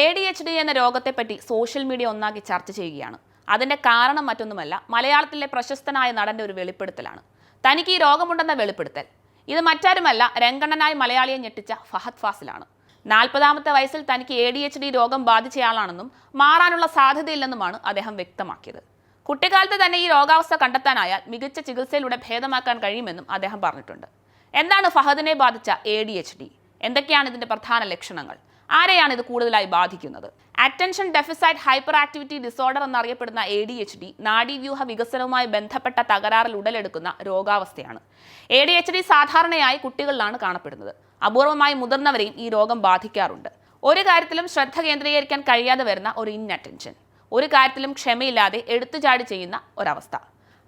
A D H D എന്ന രോഗത്തെപ്പറ്റി social media ഒന്നാക്കി ചർച്ച ചെയ്യുകയാണ്. അതിന്റെ കാരണം മറ്റൊന്നുമല്ല മലയാളത്തിലെ പ്രശസ്തനായ നടന്റെ ഒരു വെളിപ്പെടുത്തലാണ്. തനിക്ക് ഈ രോഗമുണ്ടെന്ന വെളിപ്പെടുത്തൽ. ഇത് മറ്റാരുമല്ല രംഗണ്ണനായി മലയാളിയെ ഞെട്ടിച്ച ഫഹദ് ഫാസിലാണ്. നാൽപ്പതാമത്തെ വയസ്സിൽ തനിക്ക് എ ഡി എച്ച് ഡി രോഗം ബാധിച്ചയാളാണെന്നും മാറാനുള്ള സാധ്യതയില്ലെന്നുമാണ് അദ്ദേഹം വ്യക്തമാക്കിയത്. കുട്ടിക്കാലത്ത് തന്നെ ഈ രോഗാവസ്ഥ കണ്ടെത്താനായാൽ മികച്ച ചികിത്സയിലൂടെ ഭേദമാക്കാൻ കഴിയുമെന്നും അദ്ദേഹം പറഞ്ഞിട്ടുണ്ട്. എന്താണ് ഫഹദിനെ ബാധിച്ച എ ഡി എച്ച് ഡി എന്തൊക്കെയാണ് ഇതിന്റെ പ്രധാന ലക്ഷണങ്ങൾ? ആരെയാണ് ഇത് കൂടുതലായി ബാധിക്കുന്നത്? Attention deficit hyper activity disorder എന്നറിയപ്പെടുന്ന എ ഡി എച്ച് ഡി നാഡീവ്യൂഹ വികസനവുമായി ബന്ധപ്പെട്ട തകരാറിൽ ഉടലെടുക്കുന്ന രോഗാവസ്ഥയാണ്. എ ഡി എച്ച് ഡി സാധാരണയായി കുട്ടികളിലാണ് കാണപ്പെടുന്നത്. അപൂർവമായി മുതിർന്നവരെയും ഈ രോഗം ബാധിക്കാറുണ്ട്. ഒരു കാര്യത്തിലും ശ്രദ്ധ കേന്ദ്രീകരിക്കാൻ കഴിയാതെ വരുന്ന ഒരു ഇൻഅറ്റൻഷൻ ഒരു കാര്യത്തിലും ക്ഷമയില്ലാതെ എടുത്തുചാടി ചെയ്യുന്ന ഒരവസ്ഥ.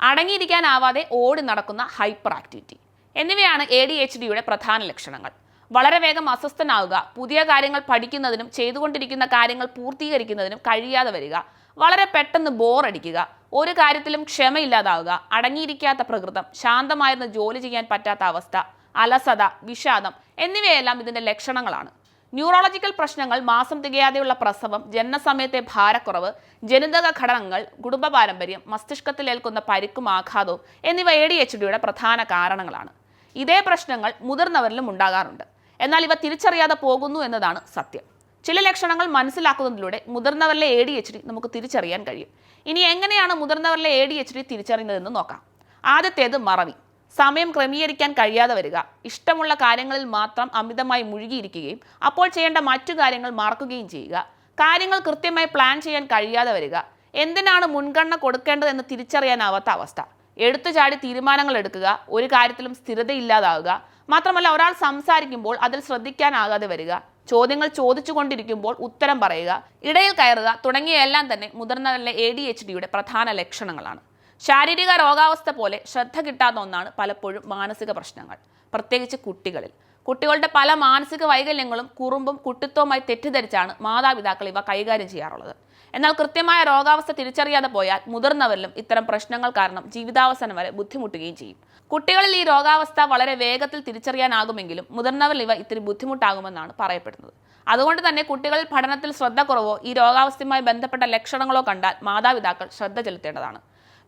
അടങ്ങിയിരിക്കാനാവാതെ ഓടി നടക്കുന്ന ഹൈപ്പർ ആക്ടിവിറ്റി എന്നിവയാണ് എ ഡി എച്ച് ഡിയുടെ പ്രധാന ലക്ഷണങ്ങൾ. വളരെ വേഗം അസ്വസ്ഥനാവുക. പുതിയ കാര്യങ്ങൾ പഠിക്കുന്നതിനും ചെയ്തുകൊണ്ടിരിക്കുന്ന കാര്യങ്ങൾ പൂർത്തീകരിക്കുന്നതിനും കഴിയാതെ വരിക. വളരെ പെട്ടെന്ന് ബോറടിക്കുക. ഒരു കാര്യത്തിലും ക്ഷമയില്ലാതാവുക. അടങ്ങിയിരിക്കാത്ത പ്രകൃതം. ശാന്തമായിരുന്ന് ജോലി ചെയ്യാൻ പറ്റാത്ത അവസ്ഥ. അലസത വിഷാദം എന്നിവയെല്ലാം ഇതിന്റെ ലക്ഷണങ്ങളാണ്. ന്യൂറോളജിക്കൽ പ്രശ്നങ്ങൾ മാസം തികയാതെയുള്ള പ്രസവം ജനനസമയത്തെ ഭാരക്കുറവ് ജനിതക ഘടകങ്ങൾ കുടുംബ പാരമ്പര്യം മസ്തിഷ്കത്തിലേൽക്കുന്ന പരിക്കും ആഘാതവും എന്നിവ എ ഡി എച്ച് ഡിയുടെ പ്രധാന കാരണങ്ങളാണ്. ഇതേ പ്രശ്നങ്ങൾ മുതിർന്നവരിലും ഉണ്ടാകാറുണ്ട്. എന്നാൽ ഇവ തിരിച്ചറിയാതെ പോകുന്നു എന്നതാണ് സത്യം. ചില ലക്ഷണങ്ങൾ മനസ്സിലാക്കുന്നതിലൂടെ മുതിർന്നവരിലെ എ ഡി എച്ച് ഡി നമുക്ക് തിരിച്ചറിയാൻ കഴിയും. ഇനി എങ്ങനെയാണ് മുതിർന്നവരിലെ എ ഡി എച്ച് ഡി തിരിച്ചറിയുന്നതെന്ന് നോക്കാം. ആദ്യത്തേത് മറവി. സമയം ക്രമീകരിക്കാൻ കഴിയാതെ വരിക. ഇഷ്ടമുള്ള കാര്യങ്ങളിൽ മാത്രം അമിതമായി മുഴുകിയിരിക്കുകയും അപ്പോൾ ചെയ്യേണ്ട മറ്റു കാര്യങ്ങൾ മറക്കുകയും ചെയ്യുക. കാര്യങ്ങൾ കൃത്യമായി പ്ലാൻ ചെയ്യാൻ കഴിയാതെ വരിക. എന്തിനാണ് മുൻഗണന കൊടുക്കേണ്ടതെന്ന് തിരിച്ചറിയാനാവാത്ത അവസ്ഥ. എടുത്തുചാടി തീരുമാനങ്ങൾ എടുക്കുക. ഒരു കാര്യത്തിലും സ്ഥിരതയില്ലാതാവുക. മാത്രമല്ല ഒരാൾ സംസാരിക്കുമ്പോൾ അതിൽ ശ്രദ്ധിക്കാനാകാതെ വരിക. ചോദ്യങ്ങൾ ചോദിച്ചുകൊണ്ടിരിക്കുമ്പോൾ ഉത്തരം പറയുക. ഇടയിൽ കയറുക തുടങ്ങിയെല്ലാം തന്നെ മുതിർന്നവരിലെ എ ഡി എച്ച് ഡിയുടെ പ്രധാന ലക്ഷണങ്ങളാണ്. ശാരീരിക രോഗാവസ്ഥ പോലെ ശ്രദ്ധ കിട്ടാത്ത ഒന്നാണ് പലപ്പോഴും മാനസിക പ്രശ്നങ്ങൾ. പ്രത്യേകിച്ച് കുട്ടികളിൽ. കുട്ടികളുടെ പല മാനസിക വൈകല്യങ്ങളും കുറുമ്പും കുട്ടിത്വവുമായി തെറ്റിദ്ധരിച്ചാണ് മാതാപിതാക്കൾ ഇവ കൈകാര്യം ചെയ്യാറുള്ളത്. എന്നാൽ കൃത്യമായ രോഗാവസ്ഥ തിരിച്ചറിയാതെ പോയാൽ മുതിർന്നവരിലും ഇത്തരം പ്രശ്നങ്ങൾ കാരണം ജീവിതാവസാനം വരെ ബുദ്ധിമുട്ടുകയും ചെയ്യും. കുട്ടികളിൽ ഈ രോഗാവസ്ഥ വളരെ വേഗത്തിൽ തിരിച്ചറിയാനാകുമെങ്കിലും മുതിർന്നവരിൽ ഇവ ഇത്തിരി ബുദ്ധിമുട്ടാകുമെന്നാണ് പറയപ്പെടുന്നത്. അതുകൊണ്ട് തന്നെ കുട്ടികളിൽ പഠനത്തിൽ ശ്രദ്ധ കുറവോ ഈ രോഗാവസ്ഥയുമായി ബന്ധപ്പെട്ട ലക്ഷണങ്ങളോ കണ്ടാൽ മാതാപിതാക്കൾ ശ്രദ്ധ ചെലുത്തേണ്ടതാണ്.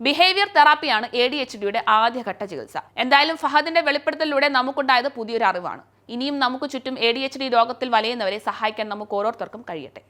ബിഹേവിയർ തെറാപ്പിയാണ് എ ഡി എച്ച് ഡിയുടെ ആദ്യഘട്ട ചികിത്സ. എന്തായാലും ഫഹദിന്റെ വെളിപ്പെടുത്തലിലൂടെ നമുക്കുണ്ടായത് പുതിയൊരു അറിവാണ് ഇനിയും നമുക്ക് ചുറ്റും എ ഡി എച്ച് ഡി രോഗത്തിൽ വലയുന്നവരെ സഹായിക്കാൻ നമുക്ക് ഓരോരുത്തർക്കും കഴിയട്ടെ.